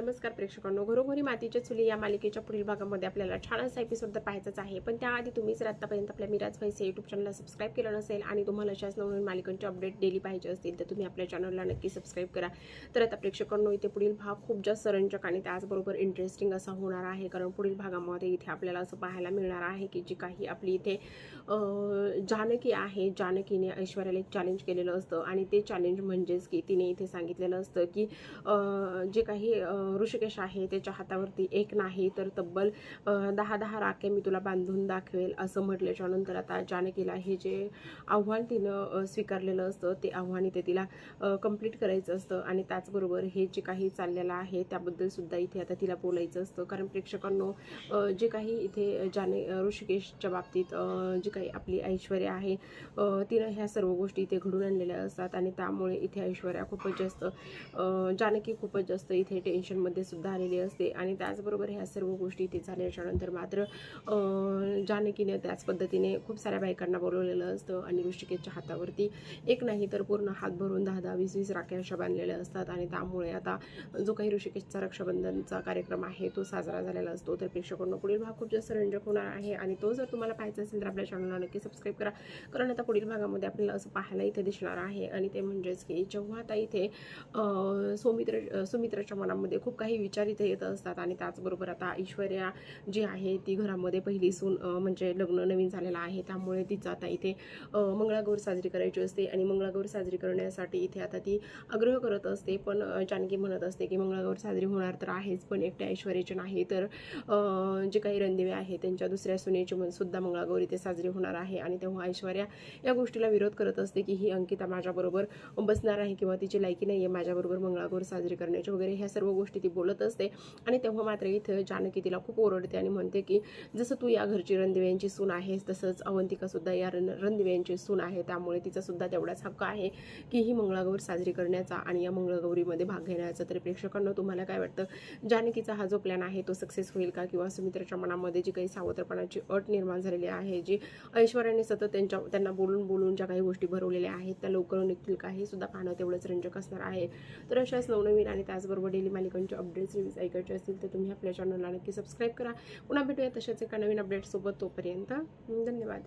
नमस्कार प्रेक्षकांनो. घरोघरी मातीच्या चुली या मालिकेच्या पुढील भागामध्ये आपल्याला छान असा एपिसोड तर पाहायचाच आहे. पण त्याआधी तुम्ही जर आतापर्यंत आपल्या मिराज व्हायचे युट्यूब चॅनलला सबस्क्राईब केलं नसेल आणि तुम्हाला अशाच नवीन मालिकांचे अपडेट डेली पाहिजे असतील तर तुम्ही आपल्या चॅनलला नक्की सबस्क्राईब करा. तर आता प्रेक्षकांनो इथे पुढील भाग खूप जास्त रंजक आणि त्याचबरोबर इंटरेस्टिंग असा होणार आहे. कारण पुढील भागामध्ये इथे आपल्याला असं पाहायला मिळणार आहे की जी काही आपली इथे जानकी आहे. जानकीने ऐश्वर्याला एक चॅलेंज केलेलं असतं आणि ते चॅलेंज म्हणजेच की तिने इथे सांगितलेलं असतं की जे काही ऋषिकेश आहे त्याच्या हातावरती एक नाही तर तब्बल दहा दहा राखे मी तुला बांधून दाखवेल असं म्हटल्याच्या नंतर आता जानकीला हे जे आव्हान तिनं स्वीकारलेलं असतं ते आव्हान इथे तिला कंप्लीट करायचं असतं आणि त्याचबरोबर हे जे काही चाललेलं आहे त्याबद्दल सुद्धा इथे आता तिला बोलायचं असतं. कारण प्रेक्षकांनो जे काही इथे जाने ऋषिकेशच्या बाबतीत जी काही आपली ऐश्वर्या आहे तिनं ह्या सर्व गोष्टी इथे घडून आणलेल्या असतात आणि त्यामुळे इथे ऐश्वर्या खूपच जास्त जानकी खूपच जास्त इथे टेन्शन टेन्शनमध्ये सुद्धा आलेली असते. आणि त्याचबरोबर ह्या सर्व गोष्टी इथे झाल्याच्यानंतर मात्र जानकीने त्याच पद्धतीने खूप साऱ्या बायकांना बोलवलेलं असतं आणि ऋषिकेशच्या हातावरती एक नाही तर पूर्ण हात भरून दहा दहा वीस वीस राख्या अशा बांधलेल्या असतात. आणि त्यामुळे आता जो काही ऋषिकेशचा रक्षाबंधनचा कार्यक्रम आहे तो साजरा झालेला असतो. तर प्रेक्षकांना पुढील भाग खूप जास्त रंजक होणार आहे. आणि तो जर तुम्हाला पाहायचा असेल तर आपल्या चॅनलला नक्की सबस्क्राईब करा. कारण आता पुढील भागामध्ये आपल्याला असं पाहायला इथे दिसणार आहे. आणि ते म्हणजेच की जेव्हा आता इथे अं, सुमित्र सुमित्राच्या मनामध्ये खूप काही विचार इथे येत असतात आणि त्याचबरोबर आता ऐश्वर्या जी आहे ती घरामध्ये पहिली सून म्हणजे लग्न नवीन झालेलं आहे. त्यामुळे तिचं आता इथे मंगळागौर साजरी करायची असते आणि मंगळागौर साजरी करण्यासाठी इथे आता ती आग्रह करत असते. पण जानकी म्हणत असते की मंगळागौर साजरी होणार तर आहेच पण एकट्या ऐश्वर्याची नाही. तर जे काही रणदिवे आहे त्यांच्या दुसऱ्या सुनेची म्हणून सुद्धा मंगळागौर इथे साजरी होणार आहे. आणि तेव्हा ऐश्वर्या या गोष्टीला विरोध करत असते की ही अंकिता माझ्याबरोबर बसणार आहे किंवा तिची लायकी नाही आहे माझ्याबरोबर मंगळागौर साजरी करण्याची वगैरे. ह्या सर्व गोष्टी ती बोलत असते. आणि तेव्हा मात्र इथं जानकी तिला खूप ओरडते आणि म्हणते की जसं तू या घरची रणदिव्यांची सून आहेस तसंच अवंतिका सुद्धा या रण रणदिव्यांची सून आहे. त्यामुळे तिचा सुद्धा तेवढाच हक्क आहे की ही मंगळागौर साजरी करण्याचा आणि या मंगळगौरीमध्ये भाग घेण्याचा. तर प्रेक्षकांना तुम्हाला काय वाटतं? जानकीचा हा जो प्लॅन आहे तो सक्सेस होईल का? किंवा सुमित्राच्या मनामध्ये जी काही सावत्रपणाची अट निर्माण झालेली आहे जी ऐश्वर्याने सतत त्यांच्या त्यांना बोलून बोलून ज्या काही गोष्टी भरवलेल्या आहेत त्या लवकर निघतील का? हे सुद्धा पाहणं तेवढंच रंजक असणार आहे. तर अशाच नवनवीन आणि त्याचबरोबर डेली मालिकांचे अपडेट्स रिव्ह्यूज ऐकायचे असतील तर तुम्ही आपल्या चॅनलला नक्की सबस्क्राईब करा. पुन्हा भेटूया तशाच एका नवीन अपडेटसोबत तोपर्यंत. धन्यवाद.